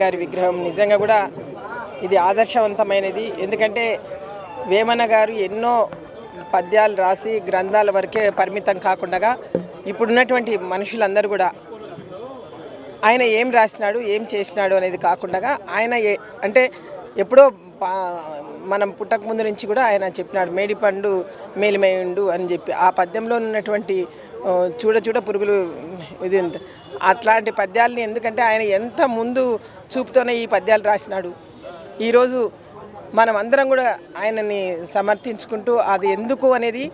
గారి విగ్రహం. నిజంగా కూడా ఇది ఆదర్శవంతమైనది. ఎందుకంటే వేమన గారు ఎన్నో పద్యాలు రాసి గ్రంథాల వరకే పరిమితం కాకుండా ఇప్పుడున్నటువంటి మనుషులందరూ కూడా ఆయన ఏం రాసినాడు ఏం చేసినాడు అనేది కాకుండా ఆయన ఏ- అంటే ఎప్పుడో మనం పుట్టక ముందు నుంచి కూడా ఆయన చెప్పినాడు మేడిపండు మేలిమేయుండు అని చెప్పి. ఆ పద్యంలో ఉన్నటువంటి చూడ చూడ పురుగులు ఇది అట్లాంటి పద్యాలని ఎందుకంటే ఆయన ఎంత ముందు చూపుతోనే ఈ పద్యాలు రాసినాడు. ఈరోజు మనం అందరం కూడా ఆయనని సమర్థించుకుంటూ అది ఎందుకు అనేది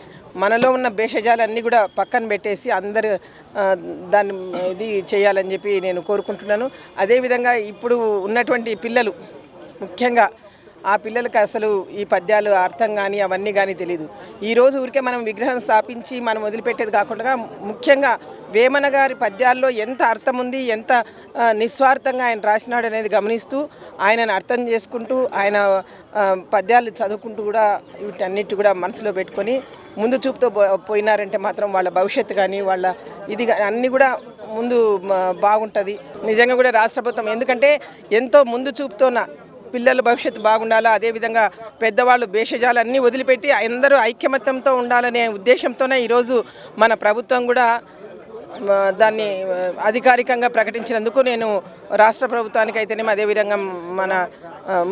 మనలో ఉన్న భేషజాలన్నీ కూడా పక్కన పెట్టేసి అందరు దాన్ని ఇది చేయాలని చెప్పి నేను కోరుకుంటున్నాను. అదేవిధంగా ఇప్పుడు ఉన్నటువంటి పిల్లలు ముఖ్యంగా ఆ పిల్లలకి అసలు ఈ పద్యాలు అర్థం కానీ అవన్నీ కానీ తెలియదు ఈరోజు ఊరికే మనం విగ్రహం స్థాపించి మనం వదిలిపెట్టేది కాకుండా ముఖ్యంగా వేమన గారి పద్యాల్లో ఎంత అర్థం ఉంది ఎంత నిస్వార్థంగా ఆయన రాసినాడు అనేది గమనిస్తూ ఆయనను అర్థం చేసుకుంటూ ఆయన పద్యాలు చదువుకుంటూ కూడా వీటన్నిటి కూడా మనసులో పెట్టుకొని ముందు చూపుతో పో- పోయినారంటే మాత్రం వాళ్ళ భవిష్యత్తు కానీ వాళ్ళ ఇది అన్నీ కూడా ముందు బాగుంటుంది. నిజంగా కూడా రాష్ట్ర ప్రభుత్వం ఎందుకంటే ఎంతో ముందు చూపుతోన పిల్లల భవిష్యత్తు బాగుండాలా? అదేవిధంగా పెద్దవాళ్ళు భేషజాలన్నీ వదిలిపెట్టి అందరూ ఐక్యమత్యంతో ఉండాలనే ఉద్దేశంతోనే ఈరోజు మన ప్రభుత్వం కూడా దాన్ని అధికారికంగా ప్రకటించినందుకు నేను రాష్ట్ర ప్రభుత్వానికి అయితేనేమి అదేవిధంగా మన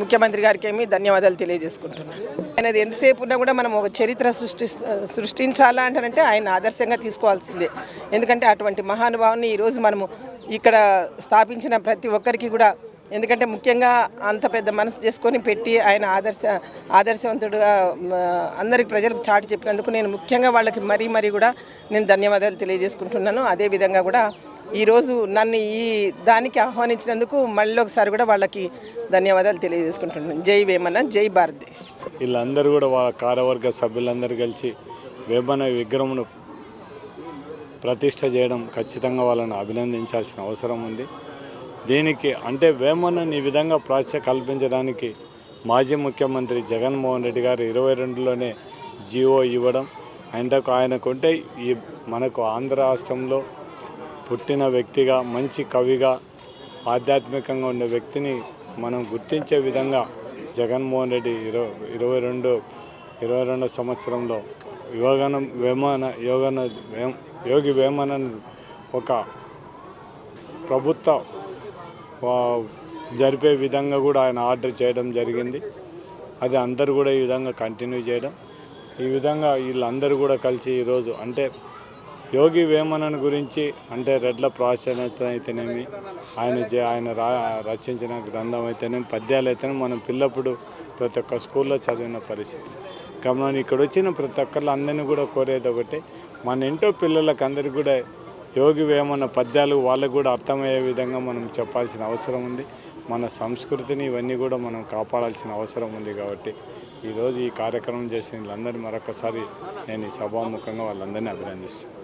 ముఖ్యమంత్రి గారికి ఏమి ధన్యవాదాలు తెలియజేసుకుంటున్నాను. ఆయనది ఎంతసేపు ఉన్నా కూడా మనం ఒక చరిత్ర సృష్టి సృష్టించాలా అంటారంటే ఆయన ఆదర్శంగా తీసుకోవాల్సిందే. ఎందుకంటే అటువంటి మహానుభావుని ఈరోజు మనము ఇక్కడ స్థాపించిన ప్రతి ఒక్కరికి కూడా ఎందుకంటే ముఖ్యంగా అంత పెద్ద మనసు చేసుకొని పెట్టి ఆయన ఆదర్శ ఆదర్శవంతుడుగా అందరికి ప్రజలకు చాటి చెప్పినందుకు నేను ముఖ్యంగా వాళ్ళకి మరీ మరీ కూడా నేను ధన్యవాదాలు తెలియజేసుకుంటున్నాను. అదేవిధంగా కూడా ఈరోజు నన్ను ఈ దానికి ఆహ్వానించినందుకు మళ్ళీ ఒకసారి కూడా వాళ్ళకి ధన్యవాదాలు తెలియజేసుకుంటున్నాను. జై వేమన జై భారతి వీళ్ళందరూ కూడా వాళ్ళ కార్యవర్గ సభ్యులందరూ కలిసి వేమన విగ్రహమును ప్రతిష్ట చేయడం ఖచ్చితంగా వాళ్ళని అభినందించాల్సిన అవసరం ఉంది. దీనికి అంటే వేమనని ఈ విధంగా ప్రాచ్య కల్పించడానికి మాజీ ముఖ్యమంత్రి జగన్మోహన్ రెడ్డి గారు ఇరవై రెండులోనే జీవో ఇవ్వడం ఆయనకు ఆయనకుంటే ఈ మనకు ఆంధ్ర రాష్ట్రంలో పుట్టిన వ్యక్తిగా మంచి కవిగా ఆధ్యాత్మికంగా ఉండే వ్యక్తిని మనం గుర్తించే విధంగా జగన్మోహన్ రెడ్డి ఇరవై ఇరవై రెండు ఇరవై రెండో సంవత్సరంలో యోగనం వేమన యోగన వేమ యోగి వేమనను ఒక ప్రభుత్వ జరిపే విధంగా కూడా ఆయన ఆర్డర్ చేయడం జరిగింది. అది అందరూ కూడా ఈ విధంగా కంటిన్యూ చేయడం. ఈ విధంగా వీళ్ళందరూ కూడా కలిసి ఈరోజు అంటే యోగి వేమనన్ గురించి అంటే రెడ్ల ప్రాచీనత అయితేనేమి ఆయన ఆయన రా రచించిన గ్రంథం అయితేనేమి పద్యాలు అయితేనే మనం పిల్లప్పుడు ప్రతి ఒక్క స్కూల్లో చదివిన పరిస్థితి. కాబట్టి ఇక్కడ వచ్చిన ప్రతి ఒక్కళ్ళు అందరినీ కూడా కోరేది ఒకటి మన ఇంట్లో పిల్లలకు అందరికీ కూడా యోగి వేమన పద్యాలు వాళ్ళకు కూడా అర్థమయ్యే విధంగా మనం చెప్పాల్సిన అవసరం ఉంది. మన సంస్కృతిని ఇవన్నీ కూడా మనం కాపాడాల్సిన అవసరం ఉంది కాబట్టి ఈరోజు ఈ కార్యక్రమం చేసిన వీళ్ళందరినీ మరొకసారి నేను ఈ సభాముఖంగా వాళ్ళందరినీ అభినందిస్తాను